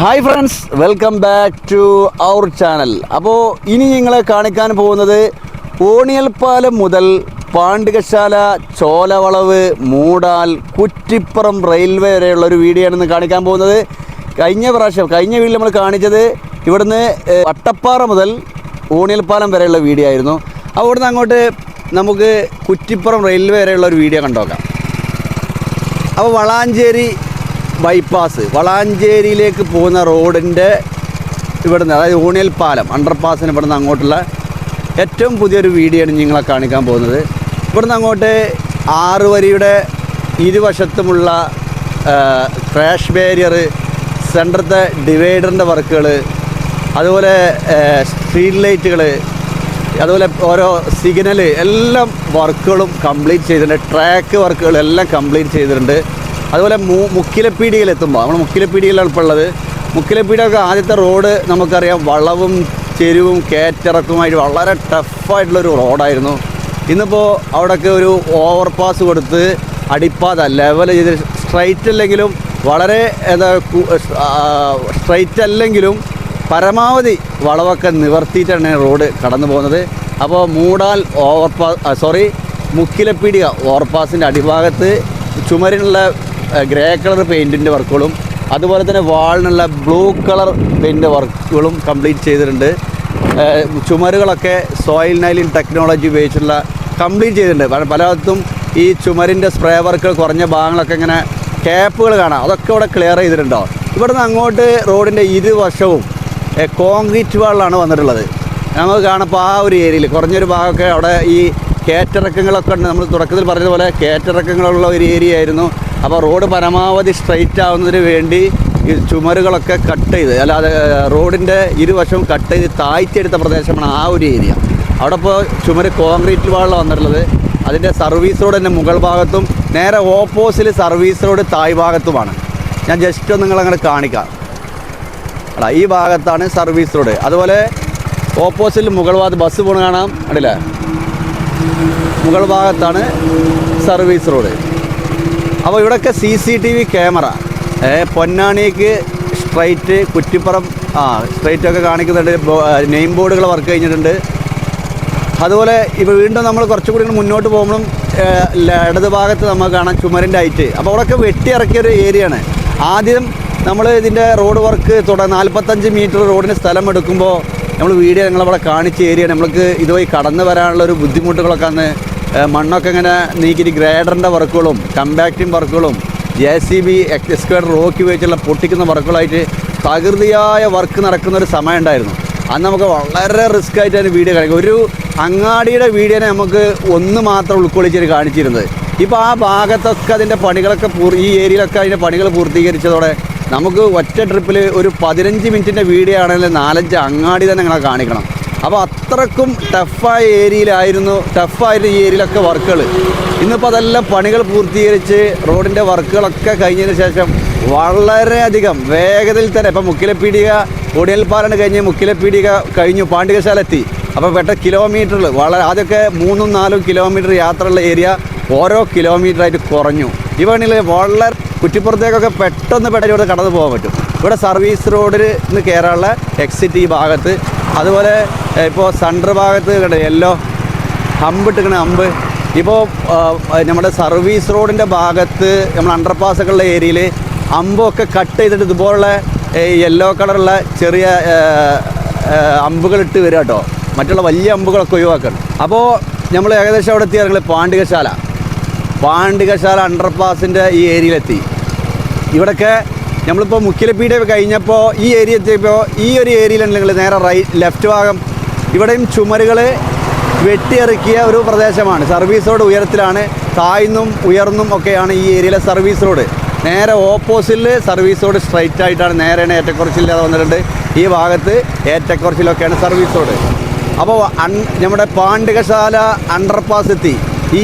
Hi friends welcome back to our channel അപ്പോൾ ഇനി നിങ്ങളെ കാണിക്കാൻ പോകുന്നത് ഓണിയൽപ്പാലം മുതൽ പാണ്ഡികശാല ചോലവളവ് മൂടാൽ കുറ്റിപ്പുറം റെയിൽവേ വരെയുള്ള ഒരു വീഡിയോ ആണ് ഇന്ന് കാണിക്കാൻ പോകുന്നത്. കഴിഞ്ഞ പ്രാവശ്യം കഴിഞ്ഞ വീഡിയോ നമ്മൾ കാണിച്ചത് ഇവിടുന്ന് വട്ടപ്പാറ മുതൽ ഓണിയൽപ്പാലം വരെയുള്ള വീഡിയോ ആയിരുന്നു. അപ്പോൾ ഇവിടുന്ന് അങ്ങോട്ട് നമുക്ക് കുറ്റിപ്പുറം റെയിൽവേ വരെയുള്ള ഒരു വീഡിയോ കണ്ടോക്കാം. അപ്പോൾ വളാഞ്ചേരി ബൈപ്പാസ്. വളാഞ്ചേരിയിലേക്ക് പോകുന്ന റോഡിന്റെ ഇവിടുന്ന് അതായത് ഊണിയൽ പാലം അണ്ടർ പാസിന് ഇവിടുന്ന് അങ്ങോട്ടുള്ള ഏറ്റവും പുതിയൊരു വീഡിയോയാണ് നിങ്ങളെ കാണിക്കാൻ പോകുന്നത്. ഇവിടുന്ന് അങ്ങോട്ട് ആറ് വരിയുടെ ഇരുവശത്തുമുള്ള ക്രാഷ് ബാരിയർ സെന്ററത്തെ ഡിവൈഡറിന്റെ വർക്കുകൾ അതുപോലെ സ്ട്രീറ്റ് ലൈറ്റുകൾ അതുപോലെ ഓരോ സിഗ്നൽ എല്ലാം വർക്കുകളും കംപ്ലീറ്റ് ചെയ്തിട്ടുണ്ട്. ട്രാക്ക് വർക്കുകളെല്ലാം കംപ്ലീറ്റ് ചെയ്തിട്ടുണ്ട്. അതുപോലെ മുക്കിലപ്പീടികയിലെത്തുമ്പോൾ നമ്മൾ മുക്കിലപ്പീടികയിലാണ് ഇപ്പോൾ ഉള്ളത്. മുക്കിലപ്പീടിയൊക്കെ ആദ്യത്തെ റോഡ് നമുക്കറിയാം വളവും ചെരുവും കയറ്റിറക്കുമായിട്ട് വളരെ ടഫായിട്ടുള്ളൊരു റോഡായിരുന്നു. ഇന്നിപ്പോൾ അവിടെയൊക്കെ ഒരു ഓവർ പാസ് കൊടുത്ത് അടിപ്പാത ലെവൽ ചെയ്ത് സ്ട്രൈറ്റ് അല്ലെങ്കിലും വളരെ എന്താ സ്ട്രൈറ്റ് അല്ലെങ്കിലും പരമാവധി വളവൊക്കെ നിവർത്തിയിട്ടാണ് റോഡ് കടന്നു പോകുന്നത്. അപ്പോൾ മൂടാൽ ഓവർപാസ് സോറി മുക്കിലപ്പീടിക ഓവർപാസിന്റെ അടിഭാഗത്ത് ചുമരിനുള്ള ഗ്രേ കളർ പെയിന്റിന്റെ വർക്കുകളും അതുപോലെ തന്നെ വാളിനുള്ള ബ്ലൂ കളർ പെയിന്റ് വർക്കുകളും കംപ്ലീറ്റ് ചെയ്തിട്ടുണ്ട്. ചുമരുകളൊക്കെ സോയിൽ നൈലിൻ ടെക്നോളജി ഉപയോഗിച്ചുള്ള കംപ്ലീറ്റ് ചെയ്തിട്ടുണ്ട്. പല പലയിടത്തും ഈ ചുമരിന്റെ സ്പ്രേ വർക്കുകൾ കുറഞ്ഞ ഭാഗങ്ങളൊക്കെ ഇങ്ങനെ ക്യാപ്പുകൾ കാണാം. അതൊക്കെ ഇവിടെ ക്ലിയർ ചെയ്തിട്ടുണ്ടോ? ഇവിടുന്ന് അങ്ങോട്ട് റോഡിന്റെ ഇരുവശവും കോൺക്രീറ്റ് വാളിലാണ് വന്നിട്ടുള്ളത്. നമുക്ക് കാണപ്പോൾ ആ ഒരു ഏരിയയിൽ കുറഞ്ഞൊരു ഭാഗമൊക്കെ അവിടെ ഈ കയറ്റിറക്കങ്ങളൊക്കെ ഉണ്ട്. നമ്മൾ തുടക്കത്തിൽ പറഞ്ഞതുപോലെ കയറ്റിറക്കങ്ങളുള്ള ഒരു ഏരിയ ആയിരുന്നു. അപ്പോൾ റോഡ് പരമാവധി സ്ട്രൈറ്റ് ആവുന്നതിന് വേണ്ടി ഈ ചുമരുകളൊക്കെ കട്ട് ചെയ്ത് അല്ലാതെ റോഡിന്റെ ഇരുവശവും കട്ട് ചെയ്ത് താഴ്ത്തിയെടുത്ത പ്രദേശമാണ് ആ ഒരു ഏരിയ അവിടെ ഇപ്പോൾ ചുമര് കോൺക്രീറ്റ് വാളിൽ വന്നിട്ടുള്ളത്. അതിന്റെ സർവീസ് റോഡ് തന്നെ മുകൾ ഭാഗത്തും നേരെ ഓപ്പോസിൽ സർവീസ് റോഡ് തായ് ഭാഗത്തുമാണ്. ഞാൻ ജസ്റ്റ് ഒന്ന് നിങ്ങളങ്ങനെ കാണിക്കാം. അല്ല ഈ ഭാഗത്താണ് സർവീസ് റോഡ് അതുപോലെ ഓപ്പോസിറ്റ് മുകൾ ഭാഗത്ത് ബസ് പോണ കാണാം. കണ്ടില്ലേ? മുകൾ ഭാഗത്താണ് സർവീസ് റോഡ്. അപ്പോൾ ഇവിടെയൊക്കെ C C T V camera. പൊന്നാണിക്ക് straight Kuttippuram ആ സ്ട്രൈറ്റൊക്കെ കാണിക്കുന്നുണ്ട്. നെയിം ബോർഡുകൾ വർക്ക് കഴിഞ്ഞിട്ടുണ്ട്. അതുപോലെ ഇപ്പോൾ വീണ്ടും നമ്മൾ കുറച്ചുകൂടി മുന്നോട്ട് പോകുമ്പോഴും ഇടത് ഭാഗത്ത് നമുക്ക് കാണാം ചുമരിന്റെ ഹൈറ്റ്. അപ്പോൾ അവിടെയൊക്കെ വെട്ടിയിറക്കിയ ഒരു ഏരിയയാണ്. ആദ്യം നമ്മൾ ഇതിന്റെ റോഡ് വർക്ക് തുട നാൽപ്പത്തഞ്ച് മീറ്റർ റോഡിന് സ്ഥലം എടുക്കുമ്പോൾ നമ്മൾ വീഡിയോ നിങ്ങളവിടെ കാണിച്ച ഏരിയ നമ്മൾക്ക് ഇതുവഴി കടന്നു വരാനുള്ള ഒരു ബുദ്ധിമുട്ടുകളൊക്കെ അന്ന് മണ്ണൊക്കെ ഇങ്ങനെ നീക്കിയിട്ട് ഗ്രേഡറിന്റെ വർക്കുകളും കമ്പാക്റ്റിംഗ് വർക്കുകളും ജെ സി ബി എക്സ്ക്വേഡ് റോക്കി വെച്ചുള്ള പൊട്ടിക്കുന്ന വർക്കുകളായിട്ട് തകൃതിയായ വർക്ക് നടക്കുന്ന ഒരു സമയം ഉണ്ടായിരുന്നു. അന്ന് നമുക്ക് വളരെ റിസ്ക് ആയിട്ടാണ് വീഡിയോ കാണിക്കുക ഒരു അങ്ങാടിയുടെ വീഡിയോനെ നമുക്ക് ഒന്ന് മാത്രം ഉൾക്കൊള്ളിച്ചിട്ട് കാണിച്ചിരുന്നത്. ഇപ്പോൾ ആ ഭാഗത്തൊക്കെ അതിന്റെ പണികളൊക്കെ പൂർ ഈ ഏരിയയിലൊക്കെ അതിന്റെ പണികൾ പൂർത്തീകരിച്ചതോടെ നമുക്ക് ഒറ്റ ട്രിപ്പിൽ ഒരു പതിനഞ്ച് മിനിറ്റിന്റെ വീഡിയോ ആണെങ്കിൽ നാലഞ്ച് അങ്ങാടി തന്നെ നിങ്ങളെ കാണിക്കണം. അപ്പോൾ അത്രക്കും ടഫായ ഏരിയയിലായിരുന്നു ടഫായിട്ട് ഈ ഏരിയയിലൊക്കെ വർക്കുകൾ ഇന്നിപ്പോൾ അതെല്ലാം പണികൾ പൂർത്തീകരിച്ച് റോഡിന്റെ വർക്കുകളൊക്കെ കഴിഞ്ഞതിന് ശേഷം വളരെയധികം വേഗതയിൽ തന്നെ ഇപ്പം മുക്കിലപ്പീടിക ഒടിയൽപ്പാലാണ് കഴിഞ്ഞ് മുക്കിലപ്പീടിക കഴിഞ്ഞു പാണ്ഡികശാല എത്തി അപ്പോൾ പെട്ട കിലോമീറ്ററിൽ വളരെ ആദ്യമൊക്കെ മൂന്നും നാലും കിലോമീറ്റർ യാത്രയുള്ള ഏരിയ ഓരോ കിലോമീറ്ററായിട്ട് കുറഞ്ഞു. ഇവണിൽ വളരെ കുറ്റിപ്പുറത്തേക്കൊക്കെ പെട്ടെന്ന് പെട്ടെന്ന് ഇവിടെ കടന്നു പോകാൻ പറ്റും. ഇവിടെ സർവീസ് റോഡിൽ നിന്ന് കയറാനുള്ള എക്സിറ്റ് ഈ ഭാഗത്ത്. അതുപോലെ ഇപ്പോൾ സെൻട്രൽ ഭാഗത്ത് കണ്ട അമ്പ് ഹമ്പിട്ടിക്കണ അമ്പ് ഇപ്പോൾ നമ്മുടെ സർവീസ് റോഡിന്റെ ഭാഗത്ത് നമ്മൾ അണ്ടർപാസൊക്കെയുള്ള ഏരിയയിൽ അമ്പൊക്കെ കട്ട് ചെയ്തിട്ട് ഇതുപോലുള്ള യെല്ലോ കളറുള്ള ചെറിയ അമ്പുകൾ ഇട്ട് വരിക കേട്ടോ. മറ്റുള്ള വലിയ അമ്പുകളൊക്കെ ഒഴിവാക്കണം. അപ്പോൾ നമ്മൾ ഏകദേശം അവിടെ എത്തിയ പാണ്ഡികശാല പാണ്ഡികശാല അണ്ടർപാസിന്റെ ഈ ഏരിയയിലെത്തി. ഇവിടൊക്കെ നമ്മളിപ്പോൾ മുക്കിലപ്പീടെ കഴിഞ്ഞപ്പോൾ ഈ ഏരിയ എത്തിയപ്പോൾ ഈ ഒരു ഏരിയയിലാണ് നിങ്ങൾ നേരെ റൈറ്റ് ലെഫ്റ്റ് ഭാഗം. ഇവിടെയും ചുമരുകൾ വെട്ടിയിറക്കിയ ഒരു പ്രദേശമാണ്. സർവീസ് റോഡ് ഉയരത്തിലാണ്. താഴ്ന്നും ഉയർന്നും ഒക്കെയാണ് ഈ ഏരിയയിലെ സർവീസ് റോഡ് നേരെ ഓപ്പോസിറ്റിൽ സർവീസ് റോഡ് സ്ട്രൈറ്റ് ആയിട്ടാണ് നേരെയാണ് ഏറ്റക്കുറച്ചില്ലാതെ വന്നിട്ടുണ്ട്. ഈ ഭാഗത്ത് ഏറ്റക്കുറച്ചിലൊക്കെയാണ് സർവീസ് റോഡ് അപ്പോൾ നമ്മുടെ പാണ്ഡികശാല അണ്ടർപാസ് എത്തി. ഈ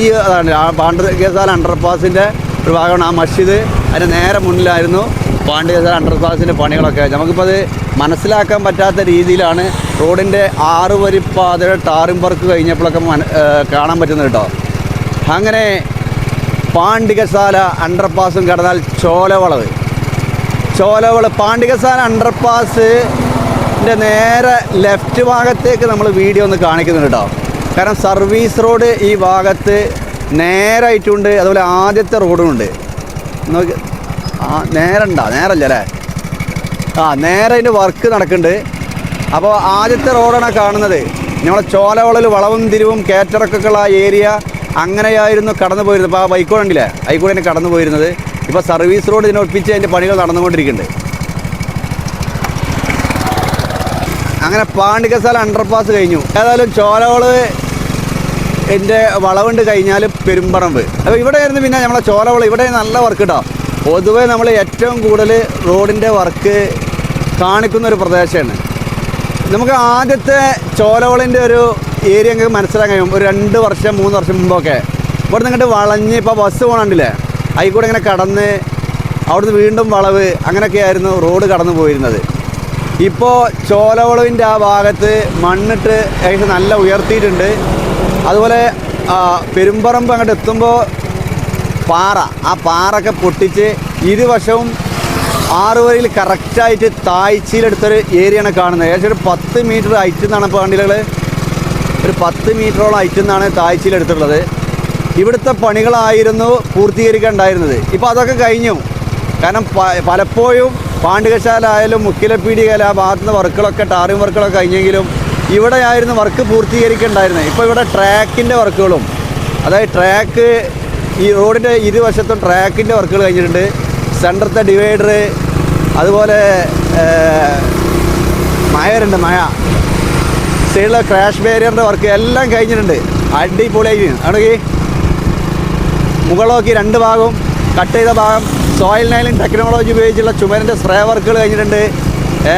ആ പാണ്ഡികശാല അണ്ടർപാസിന്റെ ഒരു ഭാഗമാണ് ആ മസ്ജിദ്. അതിന്റെ നേരെ മുന്നിലായിരുന്നു പാണ്ഡികശാല അണ്ടർപാസിന്റെ പണികളൊക്കെ. നമുക്കിപ്പോൾ അത് മനസ്സിലാക്കാൻ പറ്റാത്ത രീതിയിലാണ് റോഡിന്റെ ആറ് വരിപ്പാതയുടെ ടാറിംഗ് വർക്ക് കഴിഞ്ഞപ്പോഴൊക്കെ കാണാൻ പറ്റുന്നത് കേട്ടോ. അങ്ങനെ പാണ്ഡികശാല അണ്ടർപാസും കടന്നാൽ ചോലവളവ്. ചോലവൾ പാണ്ഡികശാല അണ്ടർപാസിന്റെ നേരെ ലെഫ്റ്റ് ഭാഗത്തേക്ക് നമ്മൾ വീഡിയോ ഒന്ന് കാണിക്കുന്നുണ്ട് കേട്ടോ. കാരണം സർവീസ് റോഡ് ഈ ഭാഗത്ത് നേരായിട്ടുണ്ട്. അതുപോലെ ആദ്യത്തെ റോഡും ഉണ്ട്. നോക്കി. ആ നേരണ്ട നേരല്ല അല്ലേ? ആ നേരെ അതിന്റെ വർക്ക് നടക്കുന്നുണ്ട്. അപ്പോൾ ആദ്യത്തെ റോഡാണ് കാണുന്നത്. നമ്മളെ ചോലവളൽ വളവും തിരിവും കയറ്റിറക്കൊക്കെ ആ ഏരിയ അങ്ങനെയായിരുന്നു കടന്നു പോയിരുന്നത്. ഇപ്പോൾ ആ ബൈക്കോട് ഉണ്ടല്ലേ അതിൽ തന്നെ കടന്നു പോയിരുന്നത്. ഇപ്പോൾ സർവീസ് റോഡ് ഇതിനെ ഒപ്പിച്ച് അതിന്റെ പണികൾ നടന്നുകൊണ്ടിരിക്കുന്നുണ്ട്. അങ്ങനെ പാണ്ഡികസാല അണ്ടർപാസ് കഴിഞ്ഞു. ഏതായാലും ചോലവൾ എന്റെ വളവുണ്ട് കഴിഞ്ഞാൽ പെരുമ്പറമ്പ്. അപ്പോൾ ഇവിടെ ആയിരുന്നു പിന്നെ നമ്മളെ ചോലവള. ഇവിടെ നല്ല വർക്ക് കേട്ടോ പൊതുവെ നമ്മൾ ഏറ്റവും കൂടുതൽ റോഡിന്റെ വർക്ക് കാണിക്കുന്ന ഒരു പ്രദേശമാണ്. നമുക്ക് ആദ്യത്തെ ചോലവളിന്റെ ഒരു ഏരിയ നിങ്ങൾക്ക് മനസ്സിലാക്കാൻ കഴിയും. ഒരു രണ്ട് വർഷം മൂന്ന് വർഷം മുമ്പൊക്കെ. ഇവിടെ നിന്നിട്ട് വളഞ്ഞ് ഇപ്പോൾ ബസ് പോകണുണ്ടല്ലേ? അതിൽ കൂടെ ഇങ്ങനെ കടന്ന് അവിടുന്ന് വീണ്ടും വളവ് അങ്ങനെയൊക്കെ ആയിരുന്നു റോഡ് കടന്നു പോയിരുന്നത്. ഇപ്പോൾ ചോലവളവിന്റെ ആ ഭാഗത്ത് മണ്ണിട്ട് ഏകദേശം നല്ല ഉയർത്തിയിട്ടുണ്ട്. അതുപോലെ പെരുമ്പറമ്പ് അങ്ങോട്ട് എത്തുമ്പോൾ പാറ. ആ പാറൊക്കെ പൊട്ടിച്ച് ഇരുവശവും ആറുവരിയിൽ കറക്റ്റായിട്ട് താഴ്ചയിലെടുത്തൊരു ഏരിയയാണ് കാണുന്നത്. ഏകദേശം ഒരു പത്ത് മീറ്റർ ഹൈറ്റ് നിന്നാണ് ഇപ്പോൾ വണ്ടികൾ ഒരു പത്ത് മീറ്ററോളം ഹൈറ്റ് നിന്നാണ് താഴ്ചയിലെടുത്തിട്ടുള്ളത്. ഇവിടുത്തെ പണികളായിരുന്നു പൂർത്തീകരിക്കാനുണ്ടായിരുന്നത്. ഇപ്പോൾ അതൊക്കെ കഴിഞ്ഞു. കാരണം പലപ്പോഴും പാണ്ഡികശാല ആയാലും മുക്കിലപ്പീടികല ആ ഭാഗത്തുനിന്ന് വർക്കുകളൊക്കെ ടാറിംഗ് വർക്കുകളൊക്കെ കഴിഞ്ഞെങ്കിലും ഇവിടെ ആയിരുന്നു വർക്ക് പൂർത്തീകരിക്കേണ്ടായിരുന്നത് ഇപ്പോൾ ഇവിടെ ട്രാക്കിന്റെ വർക്കുകളും അതായത് ട്രാക്ക് ഈ റോഡിന്റെ ഇരുവശത്തും ട്രാക്കിന്റെ വർക്കുകൾ കഴിഞ്ഞിട്ടുണ്ട്. സെന്ററത്തെ ഡിവൈഡർ അതുപോലെ മയറുണ്ട് മഴ. സൈഡിലെ ക്രാഷ് ബാരിയറിന്റെ വർക്ക് എല്ലാം കഴിഞ്ഞിട്ടുണ്ട്. അടിപൊളിയായി. ആണെങ്കിൽ മുകളോക്കി രണ്ട് ഭാഗവും കട്ട് ചെയ്ത ഭാഗം സോയിൽ നൈലിംഗ് ടെക്നോളജി ഉപയോഗിച്ചുള്ള ചുമരിന്റെ സ്പ്രേ വർക്കുകൾ കഴിഞ്ഞിട്ടുണ്ട്.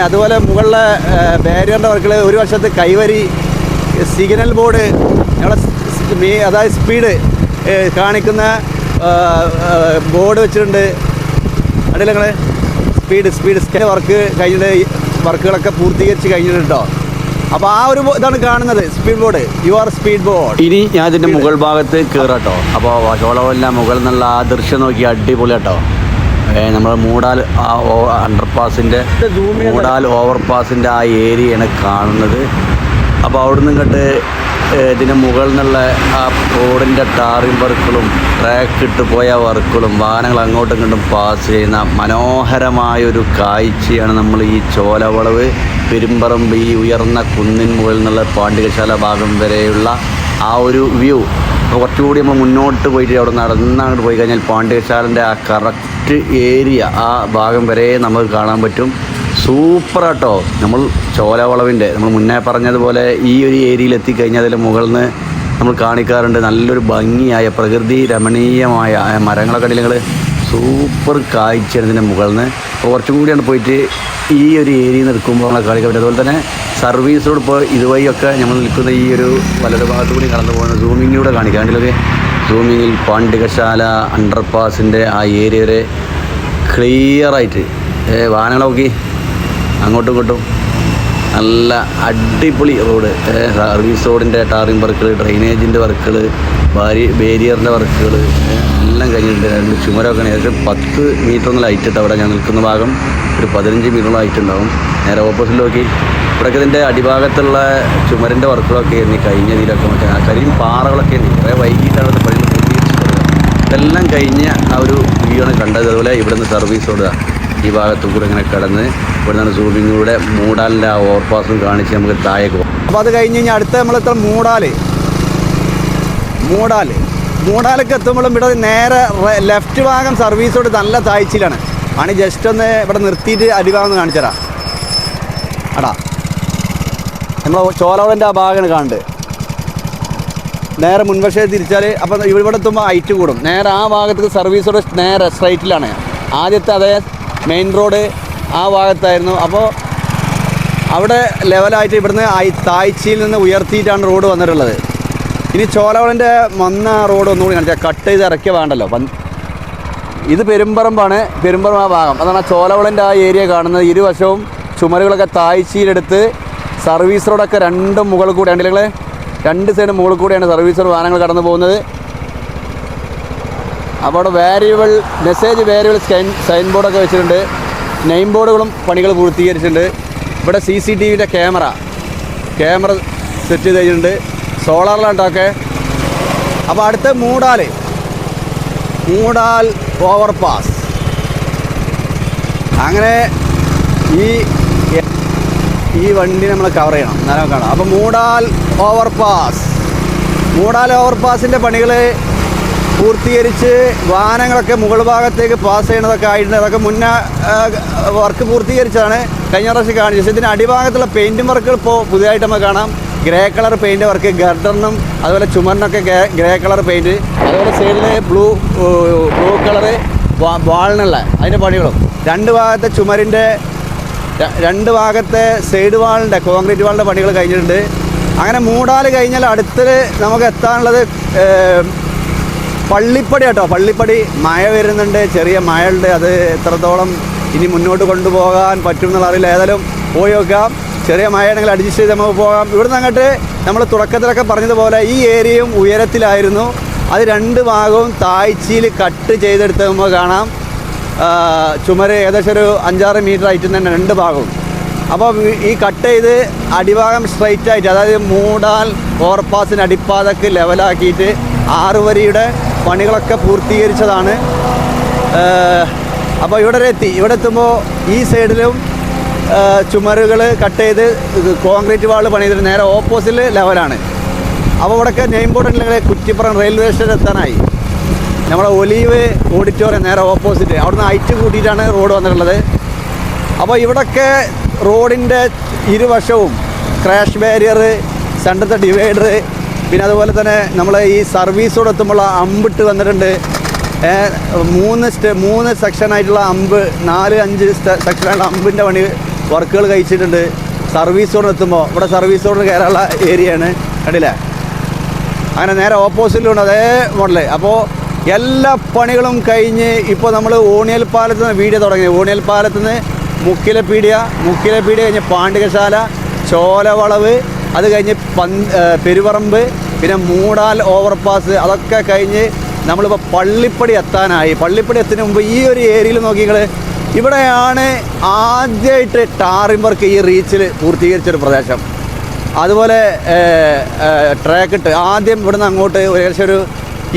അതുപോലെ മുകളിലെ ബാരിയറിന്റെ വർക്കുകൾ ഒരു വർഷത്തെ കൈവരി സിഗ്നൽ ബോർഡ് ഞങ്ങളെ അതായത് സ്പീഡ് കാണിക്കുന്ന ബോർഡ് വെച്ചിട്ടുണ്ട്. അടിയിൽ ഞങ്ങൾ സ്പീഡ് സ്പീഡ് സ്കെയിൽ വർക്ക് കഴിഞ്ഞിട്ട് വർക്കുകളൊക്കെ പൂർത്തീകരിച്ച് കഴിഞ്ഞിട്ടുണ്ട് അപ്പോൾ ആ ഒരു ഇതാണ് കാണുന്നത് speed board U R speed board ഇനി ഞാൻ ഇതിന്റെ മുകൾ ഭാഗത്ത് കയറാട്ടോ അപ്പോൾ ചോളവല്ല മുകളിൽ നിന്നുള്ള ആ ദൃശ്യം നോക്കി അടിപൊളി കേട്ടോ നമ്മൾ മൂടാൽ ആ അണ്ടർപാസിന്റെ മൂടാൽ ഓവർപാസിന്റെ ആ ഏരിയയാണ് കാണുന്നത്. അപ്പോൾ അവിടെ നിന്ന് ഇങ്ങോട്ട് ഇതിന് മുകളിൽ നിന്നുള്ള ആ റോഡിന്റെ ടാറിൻ വർക്കുകളും ട്രാക്ക് ഇട്ട് പോയ വർക്കുകളും വാഹനങ്ങൾ അങ്ങോട്ടും ഇങ്ങോട്ടും പാസ് ചെയ്യുന്ന മനോഹരമായൊരു കാഴ്ചയാണ് നമ്മൾ ഈ ചോലവളവ് പെരുമ്പറമ്പ് ഈ ഉയർന്ന കുന്നിൻ മുകളിൽ നിന്നുള്ള പാണ്ഡികശാല ഭാഗം വരെയുള്ള ആ ഒരു വ്യൂ അപ്പോൾ കുറച്ചുകൂടി നമ്മൾ മുന്നോട്ട് പോയിട്ട് അവിടെ നടന്നങ്ങോട്ട് പോയി കഴിഞ്ഞാൽ പാണ്ഡ്യശാലന്റെ ആ കറക്റ്റ് ഏരിയ ആ ഭാഗം വരെ നമുക്ക് കാണാൻ പറ്റും. സൂപ്പർ സൂപ്പറാട്ടോ നമ്മൾ ചോലവളവിന്റെ നമ്മൾ മുന്നേ പറഞ്ഞതുപോലെ ഈ ഒരു ഏരിയയിൽ എത്തിക്കഴിഞ്ഞാൽ അതിൽ മുകളിൽ നിന്ന് നമ്മൾ കാണിക്കാറുണ്ട്. നല്ലൊരു ഭംഗിയായ പ്രകൃതി രമണീയമായ മരങ്ങളൊക്കെ നിങ്ങൾ സൂപ്പർ കാഴ്ചയാണ് മുകളിൽ നിന്ന് അപ്പോൾ കുറച്ചും കൂടിയാണ് പോയിട്ട് ഈ ഒരു ഏരിയയിൽ നിന്ന് നമ്മളെ കാണിക്കാൻ പറ്റും അതുപോലെ തന്നെ സർവീസ് റോഡ് ഇപ്പോൾ ഇതുവഴിയൊക്കെ നമ്മൾ നിൽക്കുന്ന ഈ ഒരു വലത് ഭാഗത്തു കൂടി കടന്നു പോകുന്ന സൂമിങ്ങിലൂടെ കാണിക്കാം. അതിലൊക്കെ സൂമിങ്ങിൽ പാണ്ഡികശാല അണ്ടർപാസിന്റെ ആ ഏരിയ വരെ ക്ലിയറായിട്ട് വാഹനങ്ങൾ നോക്കി. അങ്ങോട്ടും ഇങ്ങോട്ടും. നല്ല അടിപൊളി റോഡ്. സർവീസ് റോഡിന്റെ ടാറിങ് വർക്കുകൾ ഡ്രെയിനേജിന്റെ വർക്കുകൾ ബാരി ബാരിയറിന്റെ വർക്കുകൾ എല്ലാം കഴിഞ്ഞിട്ടുണ്ട്. രണ്ട് ചുമരൊക്കെ ഏകദേശം പത്ത് മീറ്റർ ഒന്നും ലൈറ്റ് അവിടെ ഞാൻ നിൽക്കുന്ന ഭാഗം ഒരു പതിനഞ്ച് മീറ്ററോളം ലൈറ്റ് ഉണ്ടാവും. നേരെ ഓപ്പോസിറ്റ് നോക്കി ഇവിടെയൊക്കെ ഇതിന്റെ അടിഭാഗത്തുള്ള ചുമരിന്റെ വർക്കുകളൊക്കെ ആയിരുന്നു കഴിഞ്ഞ ഇതിലൊക്കെ മറ്റേ ആ കരിയും പാറകളൊക്കെ ആയിരുന്നു. കുറേ വൈകിട്ടാണ് അത് പണി ഇതെല്ലാം കഴിഞ്ഞ ആ ഒരു വ്യൂ കണ്ടത്. അതുപോലെ ഇവിടുന്ന് സർവീസ് കൊടുക്കുക ഈ ഭാഗത്തു കൂടെ ഇങ്ങനെ കിടന്ന് ഇവിടുന്ന് സൂമിങ്ങിലൂടെ മൂടാലിന്റെ ആ ഓവർപാസും കാണിച്ച് നമുക്ക് താഴേക്ക് പോകാം അപ്പോൾ അത് കഴിഞ്ഞ് കഴിഞ്ഞാൽ അടുത്ത നമ്മളെത്ര മൂടാൽ? മൂടാൽ. മൂടാലൊക്കെ എത്തുമ്പോഴും ഇവിടെ നേരെ ലെഫ്റ്റ് ഭാഗം സർവീസോട് നല്ല താഴ്ചയിലാണ്. ആണ് ജസ്റ്റ് ഒന്ന് ഇവിടെ നിർത്തിയിട്ട് അടിഭാഗം കാണിച്ചു തരാം അടാ. നമ്മൾ ചോലവളന്റെ ആ ഭാഗമാണ് കാണുന്നത് നേരെ മുൻവശേ തിരിച്ചാൽ അപ്പം ഇവിടെ എത്തുമ്പോൾ ഹൈറ്റ് കൂടും. നേരെ ആ ഭാഗത്തേക്ക് സർവീസോട് നേരെ സ്ട്രൈറ്റിലാണ് ആദ്യത്തെ അതേ മെയിൻ റോഡ് ആ ഭാഗത്തായിരുന്നു. അപ്പോൾ അവിടെ ലെവലായിട്ട് ഇവിടുന്ന് താഴ്ചയിൽ നിന്ന് ഉയർത്തിയിട്ടാണ് റോഡ് വന്നിട്ടുള്ളത്. ഇനി ചോലവളന്റെ വന്ന റോഡ് ഒന്നുകൂടി കാണിച്ചാൽ കട്ട് ചെയ്ത് ഇറക്കിയ വേണ്ടല്ലോ. ഇത് പെരുമ്പറമ്പാണ്. പെരുമ്പറമ്പ് ആ ഭാഗം. അതാണ് ആ ചോലവളന്റെ ആ ഏരിയ കാണുന്നത്. ഇരുവശവും ചുമരുകളൊക്കെ താഴ്ചയിലെടുത്ത് സർവീസ് റോഡൊക്കെ രണ്ടും മുകളിൽ കൂടെയാണ് ഇല്ലെങ്കിൽ രണ്ട് സൈഡ് മുകളിൽ കൂടെയാണ് സർവീസ് റോഡ് വാഹനങ്ങൾ കടന്നു പോകുന്നത്. അവിടെ variable message variable sign sign ബോർഡൊക്കെ വെച്ചിട്ടുണ്ട്. നെയിം ബോർഡുകളും പണികൾ പൂർത്തീകരിച്ചിട്ടുണ്ട്. ഇവിടെ സി സി ടി വിയുടെ ക്യാമറ ക്യാമറ സെറ്റ് ചെയ്ത് കഴിഞ്ഞിട്ടുണ്ട്. സോളാറിലാട്ടൊക്കെ അപ്പോൾ അടുത്ത മൂടാൽ മൂടാൽ ഓവർ പാസ് അങ്ങനെ ഈ ഈ വണ്ടി നമ്മൾ കവർ ചെയ്യണം. എന്നാലും കാണാം. അപ്പോൾ Moodal over pass Moodal over പാസിന്റെ പണികൾ പൂർത്തീകരിച്ച് വാഹനങ്ങളൊക്കെ മുകൾ ഭാഗത്തേക്ക് പാസ് ചെയ്യണതൊക്കെ ആയിട്ടുണ്ട്. അതൊക്കെ മുന്നേ വർക്ക് പൂർത്തീകരിച്ചാണ് കഴിഞ്ഞ പ്രാവശ്യം കാണിച്ചത് ഇതിന്റെ അടിഭാഗത്തുള്ള പെയിന്റും വർക്കുകൾ ഇപ്പോൾ പുതിയതായിട്ട് നമുക്ക് കാണാം. ഗ്രേ കളർ പെയിന്റ് വർക്ക് ഗർഡറിനും അതുപോലെ ചുമറിനൊക്കെ ഗ്രേ കളർ പെയിന്റ് അതുപോലെ സൈഡിൽ ബ്ലൂ ബ്ലൂ കളറ് വാളിനുള്ള അതിന്റെ പണികളും രണ്ട് ഭാഗത്തെ ചുമരിന്റെ രണ്ട് ഭാഗത്തെ സൈഡ് വാളിന്റെ കോൺക്രീറ്റ് വാളിന്റെ പണികൾ കഴിഞ്ഞിട്ടുണ്ട്. അങ്ങനെ മൂടാൽ കഴിഞ്ഞാൽ അടുത്തത് നമുക്ക് എത്താനുള്ളത് പള്ളിപ്പടി കേട്ടോ. പള്ളിപ്പടി മഴ വരുന്നുണ്ട് ചെറിയ മഴ ഉണ്ട് അത് എത്രത്തോളം ഇനി മുന്നോട്ട് കൊണ്ടുപോകാൻ പറ്റും എന്നുള്ള അറിയില്ല ഏതായാലും പോയി നോക്കാം. ചെറിയ മഴയാണെങ്കിൽ അഡ്ജസ്റ്റ് ചെയ്ത് നമുക്ക് പോകാം. ഇവിടുന്ന് അങ്ങോട്ട് നമ്മൾ തുടക്കത്തിലൊക്കെ പറഞ്ഞതുപോലെ ഈ ഏരിയയും ഉയരത്തിലായിരുന്നു. അത് രണ്ട് ഭാഗവും താഴ്ചയിൽ കട്ട് ചെയ്തെടുത്ത് നമുക്ക് കാണാം. ചുമര് ഏകദേശം ഒരു അഞ്ചാറ് മീറ്റർ ആയിട്ട് തന്നെ രണ്ട് ഭാഗവും. അപ്പോൾ ഈ കട്ട് ചെയ്ത് അടിഭാഗം സ്ട്രൈറ്റ് ആയിട്ട് അതായത് മൂടാൽ ഓവർപാസിന് അടിപ്പാതക്ക് ലെവലാക്കിയിട്ട് ആറ് വരിയുടെ പണികളൊക്കെ പൂർത്തീകരിച്ചതാണ്. അപ്പോൾ ഇവിടെ എത്തി. ഇവിടെ എത്തുമ്പോൾ ഈ സൈഡിലും ചുമരുകൾ കട്ട് ചെയ്ത് കോൺക്രീറ്റ് വാൾ പണിതിട്ട് നേരെ ഓപ്പോസിറ്റ് ലെവലാണ്. അപ്പോൾ ഇവിടെയൊക്കെ നെയിം കുറ്റിപ്പുറം റെയിൽവേ സ്റ്റേഷൻ എത്താനായി. നമ്മളെ ഒലീവ് ഓഡിറ്റോറിയം നേരെ ഓപ്പോസിറ്റ് അവിടുന്ന് ഹൈറ്റ് കൂട്ടിയിട്ടാണ് റോഡ് വന്നിട്ടുള്ളത്. അപ്പോൾ ഇവിടൊക്കെ റോഡിന്റെ ഇരുവശവും ക്രാഷ് ബാരിയർ സെന്റത്തെ ഡിവൈഡർ പിന്നെ അതുപോലെ തന്നെ നമ്മൾ ഈ സർവീസോട് എത്തുമ്പോൾ അമ്പിട്ട് വന്നിട്ടുണ്ട് മൂന്ന് സ്റ്റെ മൂന്ന് സെക്ഷനായിട്ടുള്ള അമ്പ് നാല് അഞ്ച് സെക്ഷനായിട്ടുള്ള അമ്പിന്റെ പണി വർക്കുകൾ കഴിച്ചിട്ടുണ്ട്. സർവീസ് സോൺ എത്തുമ്പോൾ ഇവിടെ സർവീസ് റോഡ് കയറാനുള്ള ഏരിയയാണ് കണ്ടില്ലേ? അങ്ങനെ നേരെ ഓപ്പോസിറ്റിലുണ്ട് അതേ മോഡൽ അപ്പോൾ എല്ലാ പണികളും കഴിഞ്ഞ് ഇപ്പോൾ നമ്മൾ ഓണിയൽ പാലത്ത് നിന്ന് വീഡിയോ തുടങ്ങി. ഓണിയൽ പാലത്ത് നിന്ന് മുക്കിലെ പീടിയ മുക്കിലെ പീടിയ കഴിഞ്ഞ് പാണ്ഡികശാല ചോലവളവ് അത് കഴിഞ്ഞ് പന്ത് പെരുവറമ്പ് പിന്നെ മൂടാൽ ഓവർപാസ് അതൊക്കെ കഴിഞ്ഞ് നമ്മളിപ്പോൾ പള്ളിപ്പടി എത്താനായി. പള്ളിപ്പടി എത്തുന്നതിന് മുമ്പ് ഈ ഒരു ഏരിയയിൽ നോക്കിങ്ങൾ ഇവിടെയാണ് ആദ്യമായിട്ട് ടാറിംഗ് വർക്ക് ഈ റീച്ചിൽ പൂർത്തീകരിച്ചൊരു പ്രദേശം. അതുപോലെ ട്രാക്ക് ഇട്ട് ആദ്യം ഇവിടുന്ന് അങ്ങോട്ട് ഏകദേശം ഒരു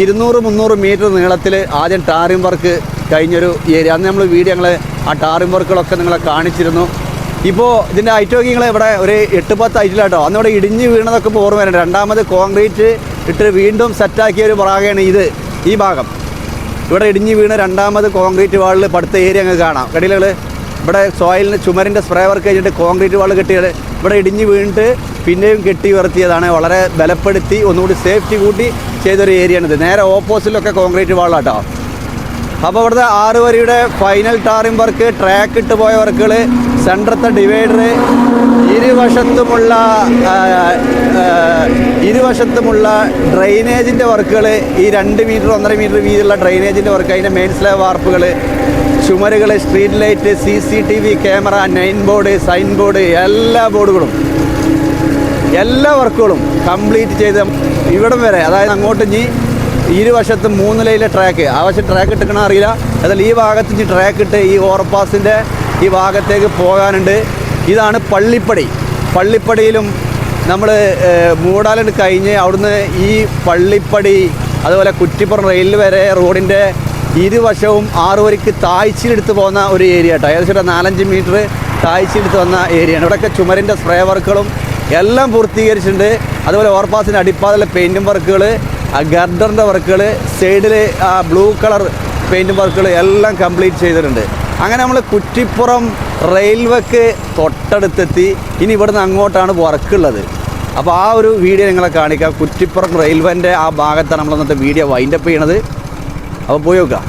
ഇരുന്നൂറ് മുന്നൂറ് മീറ്റർ നീളത്തിൽ ആദ്യം ടാറിംഗ് വർക്ക് കഴിഞ്ഞൊരു ഏരിയ അന്ന് നമ്മൾ വീഡിയോ ഞങ്ങൾ ആ ടാറിംഗ് വർക്കുകളൊക്കെ നിങ്ങളെ കാണിച്ചിരുന്നു. ഇപ്പോൾ ഇതിന്റെ ഐറ്റമൊക്കെ നിങ്ങൾ ഇവിടെ ഒരു എട്ട് പത്ത് ഐറ്റിലാട്ടോ അന്ന് ഇവിടെ ഇടിഞ്ഞ് വീണതൊക്കെ ഓർമ്മ വരുന്നുണ്ട്. രണ്ടാമത് കോൺക്രീറ്റ് ഇട്ട് വീണ്ടും സെറ്റാക്കിയ ഒരു ഭാഗമാണ് ഇത്. ഈ ഭാഗം. ഇവിടെ ഇടിഞ്ഞ് വീണ രണ്ടാമത് കോൺക്രീറ്റ് വാളിൽ പടുത്ത ഏരിയ അങ്ങ് കാണാം. കടിലുകൾ ഇവിടെ സോയിലിന് ചുമരിന്റെ സ്പ്രേ വർക്ക് കഴിഞ്ഞിട്ട് കോൺക്രീറ്റ് വാൾ കെട്ടിയത്. ഇവിടെ ഇടിഞ്ഞ് വീണിട്ട് പിന്നെയും കെട്ടി ഉയർത്തിയതാണ് വളരെ ബലപ്പെടുത്തി ഒന്നുകൂടി സേഫ്റ്റി കൂട്ടി ചെയ്തൊരു ഏരിയയാണിത് നേരെ ഓപ്പോസിറ്റിലൊക്കെ കോൺക്രീറ്റ് വാളാട്ടോ. അപ്പോൾ ഇവിടുത്തെ ആറ് വരിയുടെ ഫൈനൽ ടാറിംഗ് വർക്ക് ട്രാക്ക് ഇട്ട് പോയ വർക്കുകൾ സെൻട്രത്തെ ഡിവൈഡർ ഇരുവശത്തുമുള്ള ഇരുവശത്തുമുള്ള ഡ്രെയിനേജിന്റെ വർക്കുകൾ ഈ രണ്ട് മീറ്റർ ഒന്നര മീറ്റർ വീതിയുള്ള ഡ്രെയിനേജിന്റെ വർക്ക് അതിന്റെ മെയിൻ സ്ലാബ് വാർപ്പുകൾ ചുമരുകൾ street light C C T V camera name board sign board എല്ലാ ബോർഡുകളും എല്ലാ വർക്കുകളും കംപ്ലീറ്റ് ചെയ്ത് ഇവിടം വരെ അതായത് അങ്ങോട്ട് ഇനി ഇരുവശത്തും മൂന്ന് ലൈനിലെ ട്രാക്ക് ആ വശം ട്രാക്ക് ഇട്ടിക്കണോ അറിയില്ല. എന്നാൽ ഈ ഭാഗത്ത് ട്രാക്ക് ഇട്ട് ഈ ഓവർപാസിന്റെ ഈ ഭാഗത്തേക്ക് പോകാനുണ്ട്. ഇതാണ് പള്ളിപ്പടി. പള്ളിപ്പടിയിലും നമ്മൾ മൂടാലുണ്ട് കഴിഞ്ഞ് അവിടുന്ന് ഈ പള്ളിപ്പടി അതുപോലെ കുറ്റിപ്പുറം റെയിൽ വരെ റോഡിന്റെ ഇരുവശവും ആറുവരിക്ക് താഴ്ചയിലെടുത്ത് പോകുന്ന ഒരു ഏരിയ കേട്ടോ ഏകദേശം ഒരു നാലഞ്ച് മീറ്റർ താഴ്ചയിലെടുത്ത് വന്ന ഏരിയയാണ് ഇവിടെയൊക്കെ ചുമരിന്റെ സ്പ്രേ വർക്കുകളും എല്ലാം പൂർത്തീകരിച്ചിട്ടുണ്ട്. അതുപോലെ ഓവർപാസിന്റെ അടിപ്പാതിലെ പെയിന്റും വർക്കുകൾ ഗർഡറിന്റെ വർക്കുകൾ സൈഡിൽ ആ ബ്ലൂ കളർ പെയിന്റ് വർക്കുകൾ എല്ലാം കംപ്ലീറ്റ് ചെയ്തിട്ടുണ്ട്. അങ്ങനെ നമ്മൾ കുറ്റിപ്പുറം റെയിൽവേക്ക് തൊട്ടടുത്തെത്തി. ഇനി ഇവിടുന്ന് അങ്ങോട്ടാണ് വർക്കുള്ളത്. അപ്പോൾ ആ ഒരു വീഡിയോ നിങ്ങളെ കാണിക്കാം. കുറ്റിപ്പുറം റെയിൽവേന്റെ ആ ഭാഗത്താണ് നമ്മൾ ഇന്നത്തെ വീഡിയോ വൈൻഡപ്പ് ചെയ്യണത്. അപ്പോൾ പോയി നോക്കാം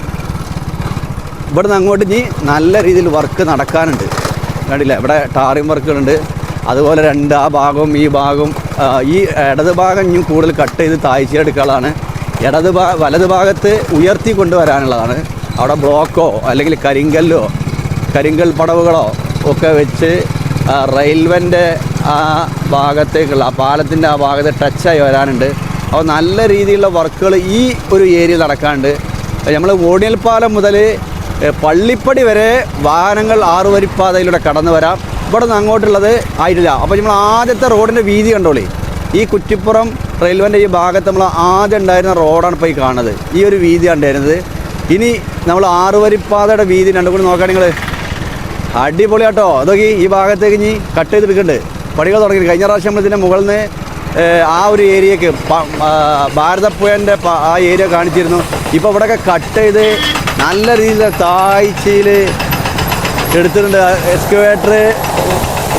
ഇവിടുന്ന് അങ്ങോട്ട് ഇനി നല്ല രീതിയിൽ വർക്ക് നടക്കാനുണ്ട്. കണ്ടില്ല? ഇവിടെ ടാറിംഗ് വർക്കുകളുണ്ട്. അതുപോലെ രണ്ട് ആ ഭാഗവും ഈ ഭാഗവും ഈ ഇടത് ഭാഗം ഇനി കൂടുതൽ കട്ട് ചെയ്ത് താഴ്ചയെടുക്കാനുള്ളതാണ് ഇടത് ഭാ വലത് ഭാഗത്ത് ഉയർത്തി കൊണ്ടുവരാനുള്ളതാണ്. അവിടെ ബ്ലോക്കോ അല്ലെങ്കിൽ കരിങ്കല്ലോ കരിങ്കൽ പടവുകളോ ഒക്കെ വെച്ച് റെയിൽവേന്റെ ആ ഭാഗത്തേക്കുള്ള ആ പാലത്തിന്റെ ആ ഭാഗത്ത് ടച്ചായി വരാനുണ്ട്. അപ്പോൾ നല്ല രീതിയിലുള്ള വർക്കുകൾ ഈ ഒരു ഏരിയയിൽ നടക്കാണ്ട് നമ്മൾ ഓടിയൽ പാലം മുതൽ പള്ളിപ്പടി വരെ വാഹനങ്ങൾ ആറുവരിപ്പാതയിലൂടെ കടന്നു വരാം. ഇവിടെ നിന്ന് അങ്ങോട്ടുള്ളത് ആയിട്ടില്ല. അപ്പോൾ നമ്മൾ ആദ്യത്തെ റോഡിന്റെ വീതി കണ്ടോളി. ഈ കുറ്റിപ്പുറം റെയിൽവേന്റെ ഈ ഭാഗത്ത് നമ്മൾ ആദ്യം ഉണ്ടായിരുന്ന റോഡാണ് ഇപ്പോൾ ഈ കാണുന്നത്. ഈ ഒരു വീതി ഉണ്ടായിരുന്നത് ഇനി നമ്മൾ ആറുവരിപ്പാതയുടെ വീതി രണ്ടും കൂടി നോക്കാം നിങ്ങൾ അടിപൊളിയാട്ടോ. അതൊക്കെ ഈ ഭാഗത്തേക്ക് ഇനി കട്ട് ചെയ്തെടുക്കുന്നുണ്ട് പണികൾ തുടങ്ങി കഴിഞ്ഞ പ്രാവശ്യം നമ്മൾ ഇതിന്റെ മുകളിൽ നിന്ന് ആ ഒരു ഏരിയക്ക് ഭാരതപ്പുഴന്റെ ആ ഏരിയ കാണിച്ചിരുന്നു. ഇപ്പോൾ ഇവിടെയൊക്കെ കട്ട് ചെയ്ത് നല്ല രീതിയിൽ താഴ്ചയിൽ എടുത്തിട്ടുണ്ട്. എക്സ്കവേറ്റർ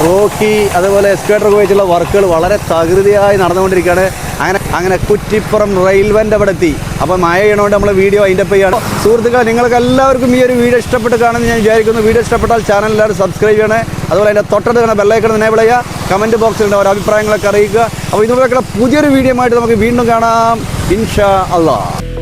റോക്കി അതുപോലെ എക്സ്കവേറ്റർ ഉപയോഗിച്ചുള്ള വർക്കുകൾ വളരെ തകൃതിയായി നടന്നുകൊണ്ടിരിക്കുകയാണ്. അങ്ങനെ അങ്ങനെ കുറ്റിപ്പുറം റെയിൽവേന്റെ അവിടെ എത്തി. അപ്പോൾ മഴ ചെയ്യണോണ്ട് നമ്മൾ വീഡിയോ അതിന്റെ ചെയ്യണം സുഹൃത്തുക്കളെ നിങ്ങൾക്ക് എല്ലാവർക്കും ഈ ഒരു വീഡിയോ ഇഷ്ടപ്പെട്ട് കാണുമെന്ന് ഞാൻ വിചാരിക്കുന്നു. വീഡിയോ ഇഷ്ടപ്പെട്ടാൽ ചാനൽ എല്ലാവരും സബ്സ്ക്രൈബ് ചെയ്യണേ. അതുപോലെ അതിന്റെ തൊട്ടടുത്ത് കാണുന്ന ബെല്ലൈക്കൺ എനേബിൾ ചെയ്യുക. കമന്റ് ബോക്സിൽ അവരുടെ അഭിപ്രായങ്ങളൊക്കെ അറിയിക്കുക. അപ്പോൾ ഇതുപോലെയൊക്കെ പുതിയൊരു വീഡിയോ ആയിട്ട് നമുക്ക് വീണ്ടും കാണാം. ഇൻഷാ അള്ളാഹ്